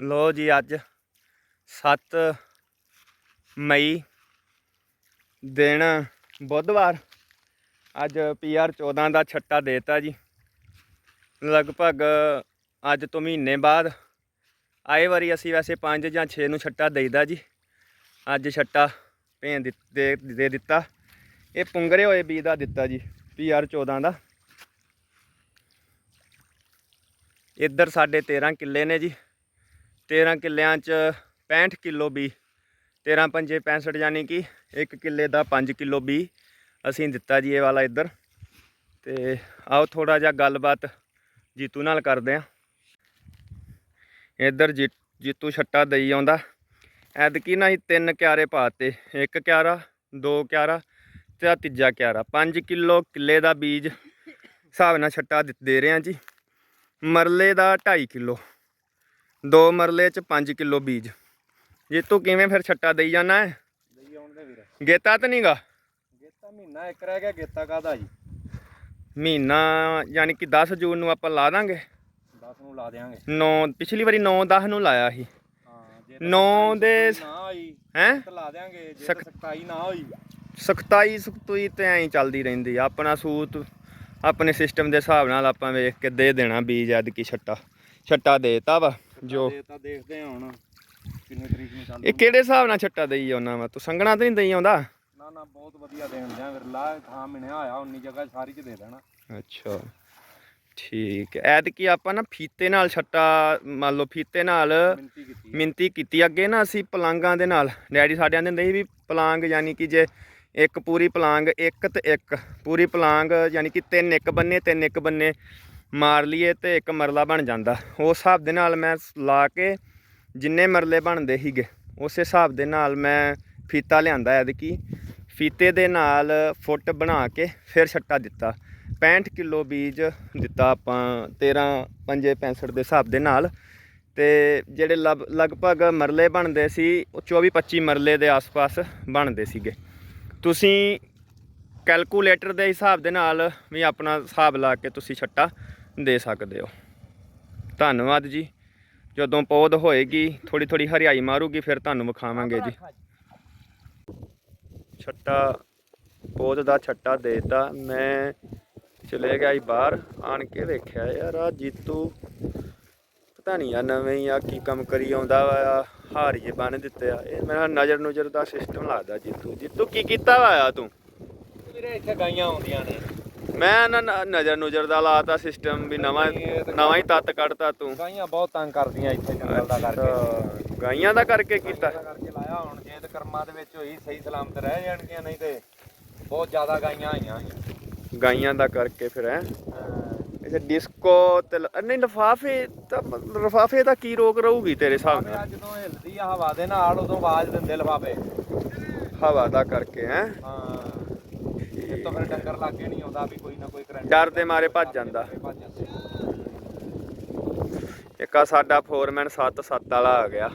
ਲੋ ਜੀ ਅੱਜ 7 ਮਈ ਦਿਨ ਬੁੱਧਵਾਰ। ਅੱਜ ਪੀਆਰ 14 ਦਾ ਛੱਟਾ ਦੇਤਾ ਜੀ। ਲਗਭਗ ਅੱਜ ਤੋਂ ਮਹੀਨੇ ਬਾਅਦ ਆਏ ਵਾਰੀ ਅਸੀਂ ਵੈਸੇ 5 ਜਾਂ 6 ਨੂੰ ਛੱਟਾ ਦੇਈਦਾ ਜੀ। ਅੱਜ ਛੱਟਾ ਭੇਂ ਦੇ, ਦੇ- ਦੇ ਦਿੱਤਾ। ਇਹ ਪੁੰਗਰੇ ਹੋਏ ਬੀ ਦਾ ਦਿੱਤਾ ਜੀ ਪੀਆਰ 14 ਦਾ। ਇੱਧਰ ਸਾਡੇ 13 ਕਿੱਲੇ ਨੇ ਜੀ। 13 ਕਿੱਲਿਆਂ 'ਚ 65 ਕਿਲੋ ਬੀ 13 ਪੰਜੇ 65 ਯਾਨੀ ਕਿ 1 ਕਿੱਲੇ ਦਾ 5 ਕਿਲੋ ਬੀ ਅਸੀਂ ਦਿੱਤਾ ਜੀ ਇਹ ਵਾਲਾ ਇੱਧਰ। ਤੇ ਆਓ ਥੋੜਾ ਜਿਹਾ ਗੱਲਬਾਤ ਜੀਤੂ ਨਾਲ ਕਰਦੇ ਆ। ਇੱਧਰ ਜੀ, ਜੀਤੂ ਛੱਟਾ ਦਈ ਆਉਂਦਾ। ਐਦਕੀ ਨਾ ਹੀ ਤਿੰਨ ਕਿਆਰੇ ਪਾਤੇ, ਇੱਕ ਕਿਆਰਾ, ਦੋ ਕਿਆਰਾ ਤੇ ਤੀਜਾ ਕਿਆਰਾ। 5 ਕਿਲੋ ਕਿੱਲੇ ਦਾ ਬੀਜ ਹਿਸਾਬ ਨਾਲ ਛੱਟਾ ਦੇ- ਦੇ ਰਹੇ ਆ ਜੀ। ਮਰਲੇ ਦਾ 2.5 ਕਿਲੋ। ਦੋ ਮਰਲੇ ਚ 5 ਕਿਲੋ ਬੀਜ। ਜੇ ਤੂੰ ਕਿਵੇਂ ਫਿਰ ਛੱਟਾ ਦੇਈ ਜਾਣਾ ਹੈ? ਲਈ ਆਉਂਦੇ ਵੀਰ। ਗੇਤਾ ਤਾਂ ਨਹੀਂਗਾ ਗੇਤਾ ਮਹੀਨਾ ਇੱਕ ਰਹਿ ਗਿਆ ਗੇਤਾ ਕਾਦਾ ਜੀ? ਮਹੀਨਾ ਯਾਨੀ ਕਿ 10 ਜੂਨ ਨੂੰ ਆਪਾਂ ਲਾ ਦਾਂਗੇ। 10 ਨੂੰ ਲਾ ਦੇਾਂਗੇ 9 ਪਿਛਲੀ ਵਾਰੀ 9 10 ਨੂੰ ਲਾਇਆ ਸੀ। ਨੌ ਦੇ ਨਾ ਹੈ? ਲਾ ਦੇਾਂਗੇ ਜੇ ਸਖਤਾਈ ਨਾ ਹੋਈ। ਸਖਤਾਈ ਸੁਖਤੂਈ ਤੇ ਐਂ ਚੱਲਦੀ ਰਹਿੰਦੀ ਆਪਣਾ ਸੂਤ ਆਪਣੇ ਸਿਸਟਮ ਦੇ ਹਿਸਾਬ ਨਾਲ ਆਪਾਂ ਵੇਖ ਕੇ ਦੇ ਦੇਣਾ ਬੀਜ ਐਦ ਕੀ ਛੱਟਾ। ਛੱਟਾ ਦੇਤਾ ਵਾ। ਜੋ ਦੇ ਤਾਂ ਦੇਖਦੇ ਹਾਂ ਹੁਣ ਕਿੰਨੀ ਤਰੀਕ ਨੂੰ ਚੱਲ ਇਹ ਕਿਹੜੇ ਹਿਸਾਬ ਨਾਲ ਛੱਟਾ ਦੇਈ ਆਉਣਾ ਵਾ? ਤੂੰ ਸੰਗਣਾ ਤਾਂ ਨਹੀਂ ਦੇਈ ਆਉਂਦਾ? ਨਾ ਨਾ ਬਹੁਤ ਵਧੀਆ ਦੇਣ ਦਿਆਂ ਵੀਰ ਲਾ ਥਾਂ ਮਿਣਿਆ ਹੋਇਆ ਉਨੀ ਜਗ੍ਹਾ ਸਾਰੀ ਚ ਦੇ ਦੇਣਾ। ਅੱਛਾ ਠੀਕ ਹੈ। ਐਤਕੀ ਆਪਾਂ ਨਾ ਫੀਤੇ ਨਾਲ ਛੱਟਾ ਮੰਨ ਲਓ ਫੀਤੇ ਨਾਲ ਮਿੰਤੀ ਕੀਤੀ ਮਿੰਤੀ ਕੀਤੀ ਅੱਗੇ ਨਾ ਅਸੀਂ ਪਲਾਂਗਾਂ ਦੇ ਨਾਲ ਡੈਡੀ ਸਾਡੇ ਆਂਦੇ ਹੁੰਦੇ ਸੀ ਵੀ ਪਲਾਂਗ ਯਾਨੀ ਕਿ ਜੇ ਇੱਕ ਪੂਰੀ ਪਲਾਂਗ ਇੱਕ ਤੇ ਇੱਕ ਪੂਰੀ ਪਲਾਂਗ ਯਾਨੀ ਕਿ ਤਿੰਨ ਇੱਕ ਬੰਨੇ ਤਿੰਨ ਇੱਕ ਬੰਨੇ ਮਾਰ ਲਈਏ ਤੇ ਇੱਕ ਮਰਲਾ ਬਣ ਜਾਂਦਾ। ਉਸ ਹਿਸਾਬ ਦੇ ਨਾਲ ਮੈਂ ਲਾ ਕੇ ਜਿੰਨੇ ਮਰਲੇ ਬਣਦੇ ਸੀਗੇ, ਉਸੇ ਹਿਸਾਬ ਦੇ ਨਾਲ ਮੈਂ ਫੀਤਾ ਲਿਆਂਦਾ ਐਤਕੀ। ਫੀਤੇ ਦੇ ਨਾਲ ਫੁੱਟ ਬਣਾ ਕੇ ਫਿਰ ਛੱਟਾ ਦਿੱਤਾ। 65 ਕਿਲੋ ਬੀਜ ਦਿੱਤਾ ਆਪਾਂ 13 ਪੰਜੇ 65 ਦੇ ਹਿਸਾਬ ਦੇ ਨਾਲ। ਤੇ ਜਿਹੜੇ ਲਗਭਗ ਮਰਲੇ ਬਣਦੇ ਸੀ, ਉਹ 24 25 ਮਰਲੇ ਦੇ ਆਸ-ਪਾਸ ਬਣਦੇ ਸੀਗੇ। ਤੁਸੀਂ ਕੈਲਕੂਲੇਟਰ ਦੇ ਹਿਸਾਬ ਦੇ ਨਾਲ ਵੀ ਆਪਣਾ ਹਿਸਾਬ ਲਾ ਕੇ ਤੁਸੀਂ ਛੱਟਾ ਦੇ ਸਕਦੇ ਹੋ। ਧੰਨਵਾਦ ਜੀ। ਜਦੋਂ ਪੌਦ ਹੋਏਗੀ ਥੋੜੀ ਥੋੜੀ ਹਰਿਆਈ ਮਾਰੂਗੀ, ਫਿਰ ਤੁਹਾਨੂੰ ਵਿਖਾਵਾਂਗੇ ਜੀ। ਛੱਟਾ ਪੌਦ ਦਾ ਛੱਟਾ ਦੇਤਾ। ਮੈਂ ਚਲੇ ਗਿਆ ਸੀ ਬਾਹਰ, ਆਣ ਕੇ ਵੇਖਿਆ, ਯਾਰ ਆ ਜੀਤੂ ਪਤਾ ਨਹੀਂ ਆ ਨਵੇਂ ਹੀ ਆ, ਕੀ ਕੰਮ ਕਰੀ ਆਉਂਦਾ ਵਾ ਆਹ ਹਾਰੀਏ ਬੰਨ ਦਿੱਤੇ ਆ। ਇਹ ਮੇਰਾ ਨਜ਼ਰ ਨੁਜ਼ਰ ਦਾ ਸਿਸਟਮ ਲੱਗਦਾ ਜੀਤੂ। ਜੀਤੂ, ਕੀ ਕੀਤਾ ਵਾ ਆ ਤੂੰ? ਵੀਰੇ, ਇੱਥੇ ਗਾਈਆਂ ਆਉਂਦੀਆਂ ਨੇ। ਮੈਂ ਨਾ ਨ- ਨਜ਼ਰ ਨੁਜ਼ਰ ਦਾ ਲਾਤਾ ਸਿਸਟਮ ਵੀ ਨਵਾਂ ਨਵਾਂ ਹੀ ਤੱਤ ਕੱਢਤਾ ਤੂੰ। ਗਾਈਆਂ ਬਹੁਤ ਤੰਗ ਕਰਦੀਆਂ ਇੱਥੇ ਜੰਗਲ ਦਾ ਕਰਕੇ। ਗਾਈਆਂ ਦਾ ਕਰਕੇ ਕੀਤਾ। ਗਾਈਆਂ ਦਾ ਕਰਕੇ ਲਾਇਆ ਹੁਣ ਜੇ ਤੇ ਕਰਮਾਂ ਦੇ ਵਿੱਚ ਹੋਈ ਸਹੀ ਸਲਾਮਤ ਰਹਿ ਜਾਣਗੀਆਂ ਨਹੀਂ ਤੇ ਬਹੁਤ ਜ਼ਿਆਦਾ ਗਾਈਆਂ ਆਈਆਂ ਗਾਈਆਂ ਦਾ ਕਰਕੇ ਫਿਰ ਹੈ? ਇਹ ਡਿਸਕੋ ਤੇ ਲ- ਨਹੀਂ ਲਫਾਫੇ ਤਾਂ ਲਫਾਫੇ ਦਾ ਕੀ ਰੋਕ ਰਹੂਗੀ ਤੇਰੇ ਹਿਸਾਬ ਨਾਲ? ਜਦੋਂ ਹਿਲਦੀ ਆ ਹਵਾ ਦੇ ਨਾਲ ਉਦੋਂ ਆਵਾਜ਼ ਦਿੰਦੇ ਲਫਾਫੇ। ਹਵਾ ਦਾ ਕਰਕੇ ਹੈ? ਹਾਂ। ਇਹ ਤਾਂ ਫਿਰ ਡੰਗਰ ਲਾਗੇ ਨਹੀਂ ਆਉਂਦਾ ਵੀ ਕੋਈ ਨਾ ਕੋਈ ਕਰੰਟ ਡਰ ਦੇ ਮਾਰੇ ਭੱਜ ਜਾਂਦਾ। ਭੱਜ ਜਾਂਦੇ। ਇੱਕ ਆ ਸਾਡਾ ਫੋਰਮੈਨ 7-7 ਵਾਲਾ ਆ ਗਿਆ।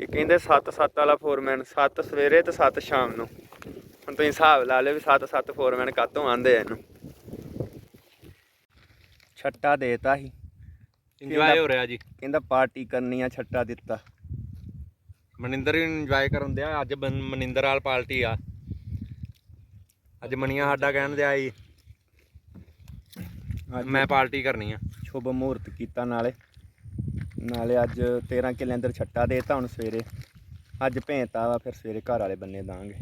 ਇਹ ਕਹਿੰਦੇ 7-7 ਵਾਲਾ ਫੋਰਮੈਨ 7 ਸਵੇਰੇ ਤੇ 7 ਸ਼ਾਮ ਨੂੰ। ਹੁਣ ਤੁਸੀਂ ਹਿਸਾਬ ਲਾ ਲਿਓ ਵੀ 7-7 ਫੋਰਮੈਨ ਕਾਤੋਂ ਆਂਦੇ ਆ ਇਹਨੂੰ। ਛੱਟਾ ਦੇਤਾ ਸੀ। ਇੰਜੋਏ ਹੋ ਰਿਹਾ ਜੀ। ਕਹਿੰਦਾ ਪਾਰਟੀ ਕਰਨੀ ਆ ਛੱਟਾ ਦਿੱਤਾ। ਮਨਿੰਦਰ ਵੀ ਇੰਜੋਏ ਕਰਨ ਦਿਆ। ਅੱਜ ਮਨਿੰਦਰ ਵਾਲ ਪਾਰਟੀ ਆ। ਅੱਜ ਮਣੀਆਂ ਸਾਡਾ ਕਹਿਣ ਦਿਆ ਜੀ ਮੈਂ ਪਾਰਟੀ ਕਰਨੀ ਆ। ਸ਼ੁਭ ਮਹੂਰਤ ਕੀਤਾ ਨਾਲੇ। ਨਾਲੇ ਅੱਜ 13 ਕਿੱਲੇ ਅੰਦਰ ਛੱਟਾ ਦੇਤਾ ਹੁਣ ਸਵੇਰੇ। ਅੱਜ ਭੇਂਤਾ ਵਾ ਫਿਰ ਸਵੇਰੇ ਘਰ ਵਾਲੇ ਬੰਨੇ ਦਾਂਗੇ।